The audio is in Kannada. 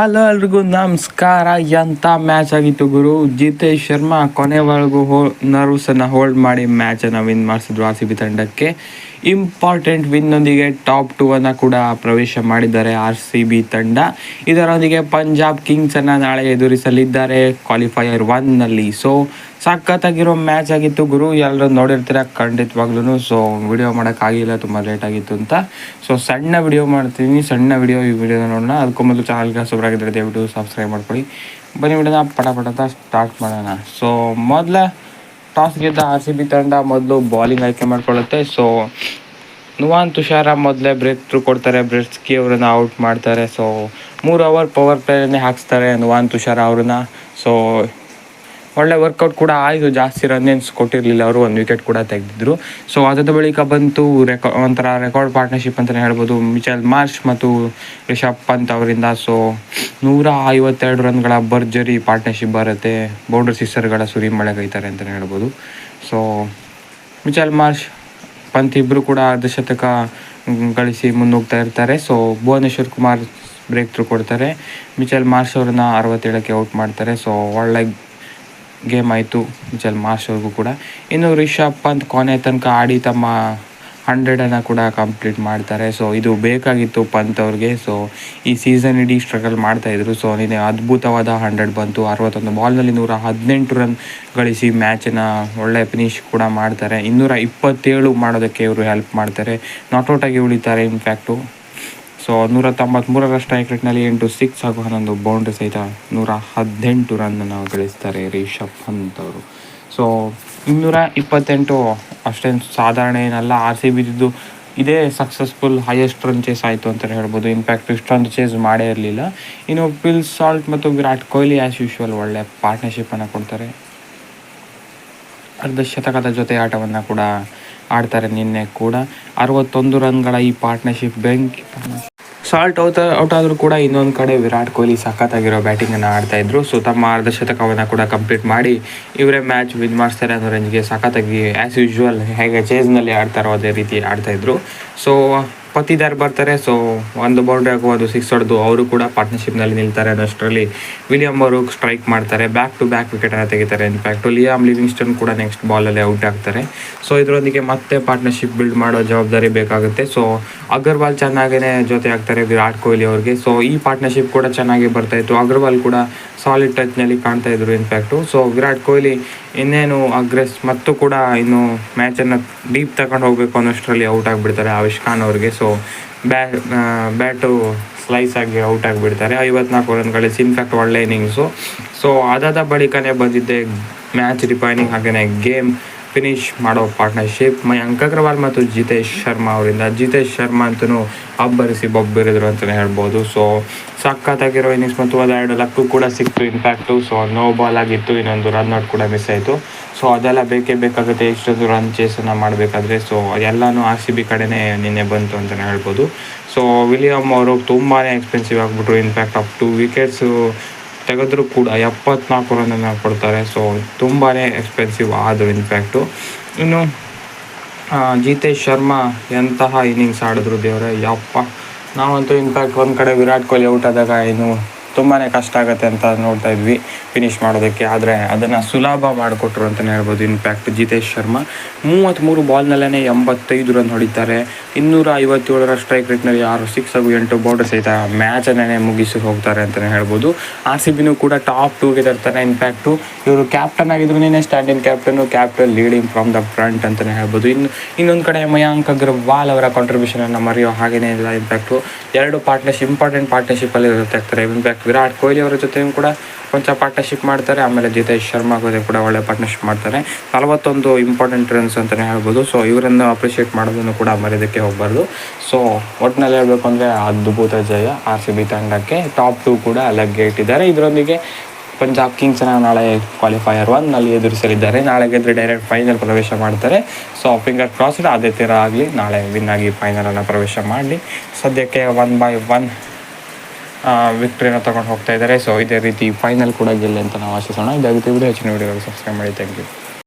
ಹಲೋ ಎಲ್ರಿಗೂ ನಮಸ್ಕಾರ. ಎಂಥ ಮ್ಯಾಚ್ ಆಗಿತ್ತು ಗುರು? ಜಿತೇಶ್ ಶರ್ಮಾ ಕೊನೆವರೆಗೂ ಹೋ ನರ್ವ್ಸನ್ನು ಹೋಲ್ಡ್ ಮಾಡಿ ಮ್ಯಾಚನ್ನು ವಿನ್ ಮಾಡಿಸಿದ್ರು ಆರ್ ಸಿ ಬಿ ತಂಡಕ್ಕೆ. ಇಂಪಾರ್ಟೆಂಟ್ ವಿನ್ನೊಂದಿಗೆ ಟಾಪ್ ಟೂ ಅನ್ನು ಕೂಡ ಪ್ರವೇಶ ಮಾಡಿದ್ದಾರೆ ಆರ್ ಸಿ ಬಿ ತಂಡ. ಇದರೊಂದಿಗೆ ಪಂಜಾಬ್ ಕಿಂಗ್ಸನ್ನು ನಾಳೆ ಎದುರಿಸಲಿದ್ದಾರೆ. ಕ್ವಾಲಿಫೈಯರ್ ಒನ್ನಲ್ಲಿ ಸೊ ಸಖತ್ತಾಗಿರೋ ಮ್ಯಾಚ್ ಆಗಿತ್ತು. ಗುರು ಎಲ್ಲರೂ ನೋಡಿರ್ತೀರ? ಖಂಡಿತವಾಗ್ಲೂ ಸೊ ವಿಡಿಯೋ ಮಾಡೋಕ್ಕಾಗಿಲ್ಲ, ತುಂಬ ಲೇಟ್ ಆಗಿತ್ತು ಅಂತ. ಸೊ ಸಣ್ಣ ವಿಡಿಯೋ ಮಾಡ್ತೀನಿ. ಸಣ್ಣ ವಿಡಿಯೋ ಈ ವಿಡಿಯೋನ ನೋಡೋಣ. ಅದಕ್ಕೂ ಮೊದಲು ಚಾನಲ್ಗೆ ಹೊಸಬರಾಗಿದ್ದರೆ ದಯವಿಟ್ಟು ಸಬ್ಸ್ಕ್ರೈಬ್ ಮಾಡ್ಕೊಳ್ಳಿ. ಬನ್ನಿ ವಿಡಿಯೋನ ಪಟ ಪಟ ಸ್ಟಾರ್ಟ್ ಮಾಡೋಣ. ಸೊ ಮೊದಲ ಟಾಸ್ ಗೆದ್ದ ಆರ್ ಸಿ ಬಿ ತಂಡ ಮೊದಲು ಬಾಲಿಂಗ್ ಆಯ್ಕೆ ಮಾಡ್ಕೊಳ್ಳುತ್ತೆ. ಸೊ ನುವಾನ್ ತುಷಾರ ಮೊದಲೇ ಬ್ರೇಕ್ ತ್ರೂ ಕೊಡ್ತಾರೆ. ಬ್ರೆಸ್ಕಿ ಅವ್ರನ್ನ ಔಟ್ ಮಾಡ್ತಾರೆ. ಸೊ ಮೂರು ಅವರ್ ಪವರ್ ಪ್ಲೇಯನ್ನೇ ಹಾಕ್ಸ್ತಾರೆ ನುವಾನ್ ತುಷಾರ ಅವ್ರನ್ನ. ಸೊ ಒಳ್ಳೆ ವರ್ಕೌಟ್ ಕೂಡ ಆಯಿತು, ಜಾಸ್ತಿ ರನ್ನೇನ್ಸ್ ಕೊಟ್ಟಿರಲಿಲ್ಲ ಅವರು, ಒಂದು ವಿಕೆಟ್ ಕೂಡ ತೆಗೆದಿದ್ರು. ಸೊ ಅದರ ಬಳಿಕ ಬಂತು ರೆಕಾ ಒಂಥರ ರೆಕಾರ್ಡ್ ಪಾರ್ಟ್ನರ್ಶಿಪ್ ಅಂತಲೇ ಹೇಳ್ಬೋದು. ಮಿಚಲ್ ಮಾರ್ಚ್ ಮತ್ತು ರಿಷಬ್ ಪಂತ್ ಅವರಿಂದ. ಸೊ ನೂರ ಐವತ್ತೆರಡು ರನ್ಗಳ ಭರ್ಜರಿ ಪಾರ್ಟ್ನರ್ಶಿಪ್ ಬರುತ್ತೆ. ಬೌಂಡ್ರಿ ಸಿಸ್ಟರ್ಗಳ ಸುರಿಮಳೆ ಕೈತಾರೆ ಅಂತಲೇ ಹೇಳ್ಬೋದು. ಸೊ ಮಿಚಲ್ ಮಾರ್ಚ್ ಪಂತ್ ಇಬ್ಬರು ಕೂಡ ಅರ್ಧಶತಕ ಗಳಿಸಿ ಮುನ್ನೋಗ್ತಾ ಇರ್ತಾರೆ. So Bhuvneshwar Kumar breakthrough ಕೊಡ್ತಾರೆ. ಮಿಚಲ್ ಮಾರ್ಷ್ ಅವ್ರನ್ನ ಅರವತ್ತೇಳಕ್ಕೆ ಔಟ್ ಮಾಡ್ತಾರೆ. ಸೊ ಒಳ್ಳೆ ಗೇಮ್ ಆಯಿತು, ಜಲ್ ಮಾರ್ಷ್ ಕೂಡ. ಇನ್ನು ರಿಷಬ್ ಪಂತ್ ಕೊನೆ ತನಕ ಆಡಿ ತಮ್ಮ ಹಂಡ್ರೆಡನ್ನು ಕೂಡ ಕಂಪ್ಲೀಟ್ ಮಾಡ್ತಾರೆ. ಸೊ ಇದು ಬೇಕಾಗಿತ್ತು ಪಂತ್ ಅವ್ರಿಗೆ. ಸೊ ಈ ಸೀಸನ್ ಇಡೀ ಸ್ಟ್ರಗಲ್ ಮಾಡ್ತಾಯಿದ್ರು ಸೊ ನಿನ್ನೆ ಅದ್ಭುತವಾದ ಹಂಡ್ರೆಡ್ ಬಂತು. ಅರವತ್ತೊಂದು ಬಾಲ್ನಲ್ಲಿ ನೂರ ಹದಿನೆಂಟು ರನ್ ಗಳಿಸಿ ಮ್ಯಾಚನ್ನು ಒಳ್ಳೆ ಫಿನಿಶ್ ಕೂಡ ಮಾಡ್ತಾರೆ. ಇನ್ನೂರ ಇಪ್ಪತ್ತೇಳು ಮಾಡೋದಕ್ಕೆ ಇವರು ಹೆಲ್ಪ್ ಮಾಡ್ತಾರೆ. ನಾಟ್ ಔಟಾಗಿ ಉಳಿತಾರೆ ಇನ್ಫ್ಯಾಕ್ಟು ಸೊ ನೂರ ತೊಂಬತ್ತ್ಮೂರರ ಸ್ಟ್ರೈಕ್ ರೇಟ್ನಲ್ಲಿ ಎಂಟು ಸಿಕ್ಸ್ ಹಾಗೂ ಹನ್ನೊಂದು ಬೌಂಡ್ರಿ ಸಹಿತ ನೂರ ಹದಿನೆಂಟು ರನ್ನನ್ನು ಗಳಿಸ್ತಾರೆ ರಿಷಬ್ ಪಂತ್ ಅವರು. ಸೊ ಇನ್ನೂರ ಇಪ್ಪತ್ತೆಂಟು ಅಷ್ಟೇನು ಸಾಧಾರಣ ಏನಲ್ಲ ಆರ್ ಸಿ ಬಿದ್ದು ಇದೇ ಸಕ್ಸಸ್ಫುಲ್ ಹೈಯೆಸ್ಟ್ ರನ್ ಚೇಸ್ ಆಯಿತು ಅಂತಲೇ ಹೇಳ್ಬೋದು. ಇನ್ಫ್ಯಾಕ್ಟ್ ಇಷ್ಟೊಂದು ಚೇಸ್ ಮಾಡೇ ಇರಲಿಲ್ಲ. ಇನ್ನು ಪಿಲ್ ಸಾಲ್ಟ್ ಮತ್ತು ವಿರಾಟ್ ಕೊಹ್ಲಿ ಆ್ಯಸ್ ಯೂಶ್ವಲ್ ಒಳ್ಳೆ ಪಾರ್ಟ್ನರ್ಶಿಪ್ಪನ್ನು ಕೊಡ್ತಾರೆ. ಅರ್ಧ ಶತಕದ ಜೊತೆ ಆಟವನ್ನು ಕೂಡ ಆಡ್ತಾರೆ ನಿನ್ನೆ ಕೂಡ. ಅರವತ್ತೊಂದು ರನ್ಗಳ ಈ ಪಾರ್ಟ್ನರ್ಶಿಪ್ ಬೆಂಕಿ ಸಾಲ್ಟ್ ಔಟ್ ಔಟ್ ಆದರೂ ಕೂಡ ಇನ್ನೊಂದು ಕಡೆ ವಿರಾಟ್ ಕೊಹ್ಲಿ ಸಖತ್ತಾಗಿರೋ ಬ್ಯಾಟಿಂಗನ್ನು ಆಡ್ತಾ ಇದ್ರು. ಸೊ ತಮ್ಮ ಅರ್ಧ ಶತಕವನ್ನು ಕೂಡ ಕಂಪ್ಲೀಟ್ ಮಾಡಿ, ಇವರೇ ಮ್ಯಾಚ್ ವಿನ್ ಮಾಡಿಸ್ತಾರೆ ಅನ್ನೋ ರೇಂಜ್ಗೆ ಸಖತ್ತಾಗಿ ಆ್ಯಸ್ ಯೂಶ್ವಲ್ ಹೇಗೆ ಚೇಸ್ನಲ್ಲಿ ಆಡ್ತಾರೋ ಅದೇ ರೀತಿ ಆಡ್ತಾಯಿದ್ರು ಸೊ ಪತಿದಾರ್ ಬರ್ತಾರೆ ಸೊ ಒಂದು ಬೌಂಡ್ರಿ ಹಾಕುವುದು ಸಿಕ್ಸ್ ಹೊಡೆದು ಅವರು ಕೂಡ ಪಾರ್ಟ್ನರ್ಶಿಪ್ನಲ್ಲಿ ನಿಲ್ತಾರೆ ಅದಷ್ಟರಲ್ಲಿ ವಿಲಿಯಮ್ ಅವರು ಸ್ಟ್ರೈಕ್ ಮಾಡ್ತಾರೆ ಬ್ಯಾಕ್ ಟು ಬ್ಯಾಕ್ ವಿಕೆಟನ್ನು ತೆಗಿತಾರೆ. ಇನ್ಫ್ಯಾಕ್ಟು ಲಿಯಾಮ್ ಲಿವಿಂಗ್ಸ್ಟನ್ ಕೂಡ ನೆಕ್ಸ್ಟ್ ಬಾಲಲ್ಲಿ ಔಟ್ ಆಗ್ತಾರೆ. ಸೊ ಇದರೊಂದಿಗೆ ಮತ್ತೆ ಪಾರ್ಟ್ನರ್ಶಿಪ್ ಬಿಲ್ಡ್ ಮಾಡೋ ಜವಾಬ್ದಾರಿ ಬೇಕಾಗುತ್ತೆ. ಸೊ ಅಗರ್ವಾಲ್ ಚೆನ್ನಾಗೇ ಜೊತೆ ಆಗ್ತಾರೆ ವಿರಾಟ್ ಕೊಹ್ಲಿ ಅವ್ರಿಗೆ. ಸೊ ಈ ಪಾರ್ಟ್ನರ್ಶಿಪ್ ಕೂಡ ಚೆನ್ನಾಗಿ ಬರ್ತಾ ಇತ್ತು. ಅಗರ್ವಾಲ್ ಕೂಡ ಸಾಲಿಡ್ ಟಚ್ನಲ್ಲಿ ಕಾಣ್ತಾ ಇದ್ರು ಇನ್ಫ್ಯಾಕ್ಟು ಸೊ ವಿರಾಟ್ ಕೊಹ್ಲಿ ಇನ್ನೇನು ಅಗ್ರೆಸ್ ಮತ್ತು ಕೂಡ ಇನ್ನು ಮ್ಯಾಚನ್ನು ಡೀಪ್ ತಗೊಂಡು ಹೋಗಬೇಕು ಅನ್ನೋಷ್ಟರಲ್ಲಿ ಔಟ್ ಆಗಿಬಿಡ್ತಾರೆ ಆವಿಷ್ ಖಾನ್ ಅವ್ರಿಗೆ. ಸೊ ಬ್ಯಾ ಬ್ಯಾಟು ಸ್ಲೈಸ್ ಆಗಿ ಔಟ್ ಆಗಿಬಿಡ್ತಾರೆ. ಐವತ್ನಾಲ್ಕು ರನ್ ಗಳಿಸಿ ಇನ್ಫ್ಯಾಕ್ಟ್ ಒಳ್ಳೆ ಇನ್ನಿಂಗ್ಸು ಸೊ ಅದಾದ ಬಳಿಕನೇ ಬಂದಿದ್ದೆ ಮ್ಯಾಚ್ ರಿಪೈನಿಂಗ್ ಹಾಗೆಯೇ ಗೇಮ್. ಫಿನಿಶ್ ಮಾಡೋ ಪಾರ್ಟ್ನರ್ಶಿಪ್ ಮಯಾಂಕ್ ಅಗ್ರವಾಲ್ ಮತ್ತು ಜಿತೇಶ್ ಶರ್ಮಾ ಅವರಿಂದ. ಜಿತೇಶ್ ಶರ್ಮಾ ಅಂತೂ ಅಬ್ಬರಿಸಿ ಬೊಬ್ಬರಿದ್ರು ಅಂತಲೇ ಹೇಳ್ಬೋದು. ಸೊ ಸಖತ್ತಾಗಿರೋ ಇನ್ನಿಂಗ್ಸ್ ಮತ್ತು ಅದೆರಡು ಲಕ್ಕು ಕೂಡ ಸಿಕ್ತು. ಇನ್ಫ್ಯಾಕ್ಟು ಸೊ ನೋ ಬಾಲ್ ಆಗಿತ್ತು. ಇನ್ನೊಂದು ರನ್ ಔಟ್ ಕೂಡ ಮಿಸ್ ಆಯಿತು. ಸೊ ಅದೆಲ್ಲ ಬೇಕೇ ಬೇಕಾಗುತ್ತೆ. ಇಷ್ಟೊಂದು ರನ್ ಚೇಸನ್ನು ಮಾಡಬೇಕಾದ್ರೆ ಸೊ ಎಲ್ಲನೂ ಆರ್ ಸಿ ಬಿ ಕಡೆನೇ ನಿನ್ನೆ ಬಂತು ಅಂತಲೇ ಹೇಳ್ಬೋದು. ಸೊ ವಿಲಿಯಮ್ ಅವರು ತುಂಬಾ expensive ಆಗಿಬಿಟ್ರು. In fact up to wickets ತೆಗೆದ್ರು ಕೂಡ ಎಪ್ಪತ್ನಾಲ್ಕು ರನ್ನ ಕೊಡ್ತಾರೆ. ಸೊ ತುಂಬಾ ಎಕ್ಸ್ಪೆನ್ಸಿವ್ ಆದರು ಇನ್ಫ್ಯಾಕ್ಟು ಇನ್ನು ಜಿತೇಶ್ ಶರ್ಮಾ ಎಂತಹ ಇನ್ನಿಂಗ್ಸ್ ಆಡಿದ್ರು ದೇವರೇ? ಯಪ್ಪ. ನಾವಂತೂ ಇನ್ಫ್ಯಾಕ್ಟ್ ಒಂದು ಕಡೆ ವಿರಾಟ್ ಕೊಹ್ಲಿ ಔಟ್ ಆದಾಗ ಇನ್ನು ತುಂಬಾ ಕಷ್ಟ ಆಗುತ್ತೆ ಅಂತ ನೋಡ್ತಾ ಇದ್ವಿ. ಫಿನಿಶ್ ಮಾಡೋದಕ್ಕೆ. ಆದರೆ ಅದನ್ನು ಸುಲಭ ಮಾಡಿಕೊಟ್ರು ಅಂತಲೇ ಹೇಳ್ಬೋದು. ಇನ್ಫ್ಯಾಕ್ಟ್ ಜಿತೇಶ್ ಶರ್ಮಾ ಮೂವತ್ತ್ಮೂರು ಬಾಲ್ನಲ್ಲೇ ಎಂಬತ್ತೈದು ರನ್ ಹೊಡಿತಾರೆ. ಇನ್ನೂರ ಐವತ್ತೇಳರ ಸ್ಟ್ರೈಕ್ ರೇಟ್ನಲ್ಲಿ ಆರು ಸಿಕ್ಸ್ ಹಾಗೂ ಎಂಟು ಬೌಡರ್ ಸಹಿತ ಮ್ಯಾಚನ್ನೇ ಮುಗಿಸಿ ಹೋಗ್ತಾರೆ ಅಂತಲೇ ಹೇಳ್ಬೋದು. ಆರ್ ಸಿ ಬಿನೂ ಕೂಡ ಟಾಪ್ ಟೂಗೆ ತರ್ತಾರೆ ಇನ್ಫ್ಯಾಕ್ಟು ಇವರು ಕ್ಯಾಪ್ಟನ್ ಆಗಿದ್ರು ನೀನೆ stand in captain captain leading from the front ಅಂತಲೇ ಹೇಳ್ಬೋದು. ಇನ್ನು ಇನ್ನೊಂದು ಕಡೆ ಮಯಾಂಕ್ ಅಗ್ರವಾಲ್ ಅವರ ಕಾಂಟ್ರಿಬ್ಯೂಷನನ್ನು ಮರೆಯೋ ಹಾಗೇನೇ ಇಲ್ಲ. ಇನ್ಫ್ಯಾಕ್ಟು ಎರಡು ಪಾರ್ಟ್ನರ್ಶಿಪ್ ಇಂಪಾರ್ಟೆಂಟ್ ಪಾರ್ಟ್ನರ್ಶಿಪ್ಪಲ್ಲಿ ಇರುತ್ತೆ. ಇನ್ಫ್ಯಾಕ್ಟ್ ವಿರಾಟ್ ಕೊಹ್ಲಿ ಅವರ ಜೊತೆಯೂ ಕೂಡ ಕೊಂಚ ಪಾರ್ಟ್ನರ್ಶಿಪ್ ಮಾಡ್ತಾರೆ. ಆಮೇಲೆ ಜಿತೇಶ್ ಶರ್ಮಾ ಜೊತೆ ಕೂಡ ಒಳ್ಳೆ ಪಾರ್ಟ್ನರ್ಶಿಪ್ ಮಾಡ್ತಾರೆ. ನಲವತ್ತೊಂದು ಇಂಪಾರ್ಟೆಂಟ್ ರನ್ಸ್ ಅಂತಲೇ ಹೇಳ್ಬೋದು. ಸೊ ಇವರನ್ನು ಅಪ್ರಿಷಿಯೇಟ್ ಮಾಡೋದನ್ನು ಕೂಡ ಮರೆಯೋದಕ್ಕೆ ಹೋಗಬಾರ್ದು. ಸೊ ಒಟ್ಟಿನಲ್ಲಿ ಹೇಳಬೇಕು ಅಂದರೆ ಅದ್ಭುತ ಜಯ ಆರ್ ಸಿ ಬಿ ತಂಡಕ್ಕೆ. ಟಾಪ್ ಟೂ ಕೂಡ ಲಗ್ಗೆ ಇಟ್ಟಿದ್ದಾರೆ ಇದರೊಂದಿಗೆ ಪಂಜಾಬ್ ಕಿಂಗ್ಸನ್ನ ನಾಳೆ ಕ್ವಾಲಿಫೈಯರ್ ಒನ್ನಲ್ಲಿ ಎದುರಿಸಲಿದ್ದಾರೆ ನಾಳೆ ಗೆದ್ದರೆ ಡೈರೆಕ್ಟ್ ಫೈನಲ್ ಪ್ರವೇಶ ಮಾಡ್ತಾರೆ. ಸೊ ಫಿಂಗರ್ ಕ್ರಾಸ್ಡ್ ಅದೇ ಥರ ಆಗಲಿ ನಾಳೆ ವಿನ್ ಆಗಿ ಫೈನಲನ್ನು ಪ್ರವೇಶ ಮಾಡಲಿ. ಸದ್ಯಕ್ಕೆ ಒನ್ ಬೈ ಒನ್ ವಿಕ್ಟ್ರಿನ ತಗೊಂಡು ಹೋಗ್ತಾ ಇದ್ದಾರೆ. ಸೊ ಇದೇ ರೀತಿ ಫೈನಲ್ ಕೂಡ ಗೆಲ್ಲಿ ಅಂತ ನಾವು ಆಶಿಸೋಣ. ಇದಾಗುತ್ತೆ ವಿಡಿಯೋ. ಹೆಚ್ಚಿನ ವಿಡಿಯೋಗಳು ಸಬ್ಸ್ಕ್ರೈಬ್ ಮಾಡಿ. Thank you